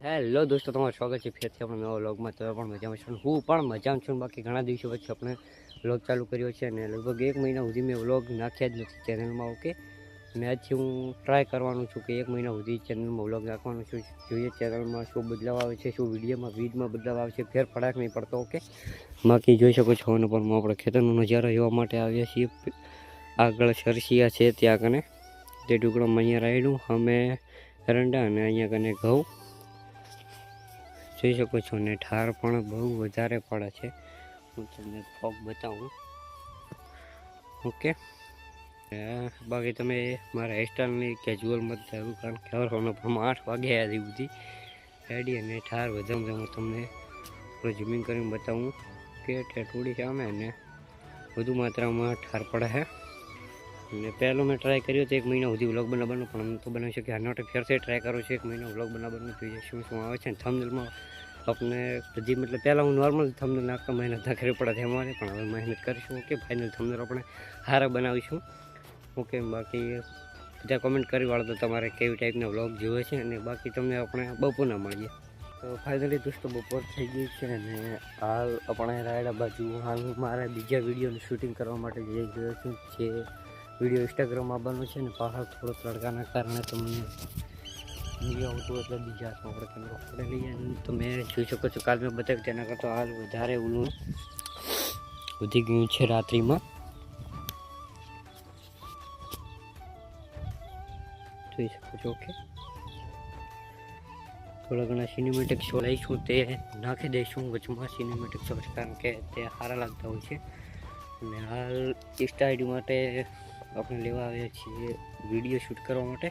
Hello દોસ્તો, તમારું સ્વાગત છે ફેરથી આપણે નવા વ્લોગમાં. તમે પણ મજામાં છો? હું પણ મજામાં છું બાકી ઘણા દિવસો પછી આપણે વ્લોગ ચાલુ કર્યો છે અને લગભગ એક મહિના સુધી મેં વ્લોગ નાખ્યા જ નથી ચેનલમાં, ઓકે? મેં આજથી હું ટ્રાય કરવાનું છું કે એક મહિના સુધી ચેનલમાં વ્લોગ નાખવાનું છું. જોઈએ ચેનલમાં શું બદલાવ આવે છે, શું વિડીયોમાં, વીડમાં બદલાવ આવે છે, ફેર ફડાક નહીં પડતો, ઓકે? બાકી જોઈ શકો છો અને પણ આપણે ખેતરનો નજારો જોવા માટે આવ્યા છીએ. આગળ સરસિયા છે ત્યાં કને. તે ટુકડામાં અહીંયા રાયડું, અમે એરંડા અને અહીંયા કને ઘઉં. જોઈ શકો છો ને ઠાર પણ બહુ વધારે પડે છે. હું તમને ફોગ બતાવું. ઓકે. બાકી તમે મારા હેરસ્ટાઈલની કેજ્યુઅલમાં મત થયું કારણ કે સવારનો પણ આઠ વાગે આવી બધી. રેડી અને ઠાર વધારે હું તમને થોડું ઝૂમિંગ કરીને બતાવું કે ટેટોડી અમે અને વધુ માત્રામાં ઠાર પડે છે. અને પહેલો મેં ટ્રાય કર્યો તો એક મહિના સુધી વ્લોગ બનાવવાનો, પણ હું તો બનાવી શક્યો આના ફેરથી ટ્રાય કરું છું, એક મહિનો વ્લોગ બનાવવાનું જોઈએ શું શું આવે છે થંબનેલમાં આપણે બધી મતલબ પહેલાં હું નોર્મલ થંબનેલ નાખતા મહેનત ના કરવી પડે અમારે પણ હવે મહેનત કરીશું. ઓકે ફાઇનલ થંબનેલ આપણે સારા બનાવીશું. ઓકે બાકી બધા કોમેન્ટ કરી વાળો તો તમારે કેવી ટાઈપના વ્લોગ જોવે છે અને બાકી તમને આપણે બપોરના મળીએ. તો ફાઇનલી દોસ્તો બપોર થઈ ગઈ છે અને હાલ આપણે રાયડા બાજુ હાલ મારે બીજા વિડીયોનું શૂટિંગ કરવા માટે જઈ ગયો છું, જે વીડિયો ઇન્સ્ટાગ્રામમાં આવવાનો છે ને, પાછળ થોડો તડકાના કારણે તમને વીડિયો આવતું એટલે બીજા હાથમાં આપણે કેમેરો પકડી લઈએ અને તમે જોઈ શકો છો કાલ મેં બતાવ્યું તેના કરતાં હાલ વધારે ઉલું વધી ગયું છે રાત્રિમાં. જોઈ શકો છો ઓકે થોડા ઘણા સિનેમેટિક શો લઈશું, તે નાખી દઈશું વચમાં સિનેમેટિક શોટ કારણ કે તે સારા લાગતા હોય છે. અને હાલ ઇન્સ્ટા આઈડી માટે આપણે લેવા આવ્યા છીએ વિડીયો શૂટ કરવા માટે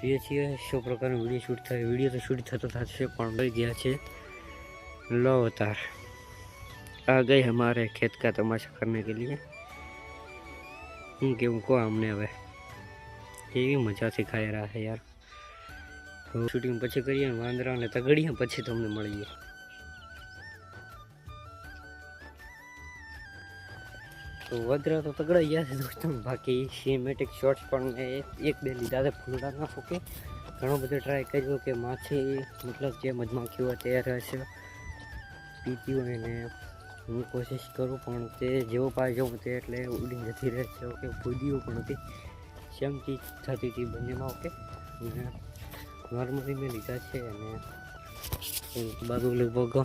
જોઈએ છીએ શું પ્રકારનો વિડીયો શૂટ થાય વિડીયો તો શૂટ થતો થશે પણ લઈ ગયા છે લો અવતાર आ गए हमारे खेत का तमाशा करने के लिए હું કેવું કહો અમને હવે એવી મજા શીખાઈ રહ્યા છે યાર તો શૂટિંગ પછી કરીએ ને વાંદરા ને તગડીએ પછી તમને મળીએ તો વદ્ર તો તગડા ગયા છે દોસ્તો. બાકી સિમેટિક શોર્ટ્સ પણ મેં એક બે લીધા છે ફૂલડાના ઓકે ઘણો બધો ટ્રાય કર્યો કે માછી મતલબ જે મધમાખીઓ તૈયાર તે રહેશે. પીતી હોય ને હું કોશિશ કરું પણ તે જેવો પાય જવું તે એટલે ઉડીને જતી રહે છે. ઓકે ભૂદીઓ પણ હતી. સેમ ચીજ થતી હતી બંનેમાં, ઓકે. અને નોર્મલી મેં લીધા છે અને બાજુ લગભગ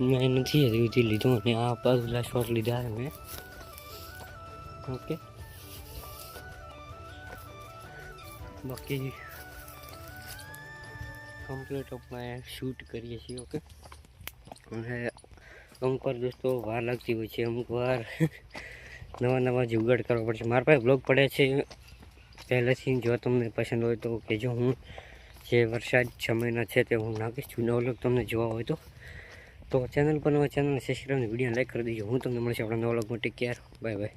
મેં નથી હજી લીધું અને આ પગલા શોટ લીધા મેં ઓકે બાકી કમ્પ્લીટ આપણે શૂટ કરીએ છીએ ઓકે અને અમુક વાર દોસ્તો વાર લાગતી હોય છે અમુક વાર નવા નવા જુગાડ કરવા પડશે મારા પાસે બ્લોગ પડે છે પહેલેથી જો તમને પસંદ હોય તો કહેજો હું જે વરસાદ સમયના છે તે હું નાખીશ જૂનો બ્લોગ તમને જોવા હોય તો તો ચેનલ પર નવા ચેનલ સબસ્ક્રાઈબ વીડિયો લાઈક કરી દેજો. હું તમને મળશે આપણા નવા બ્લોગમાં ટેક કેર બાય બાય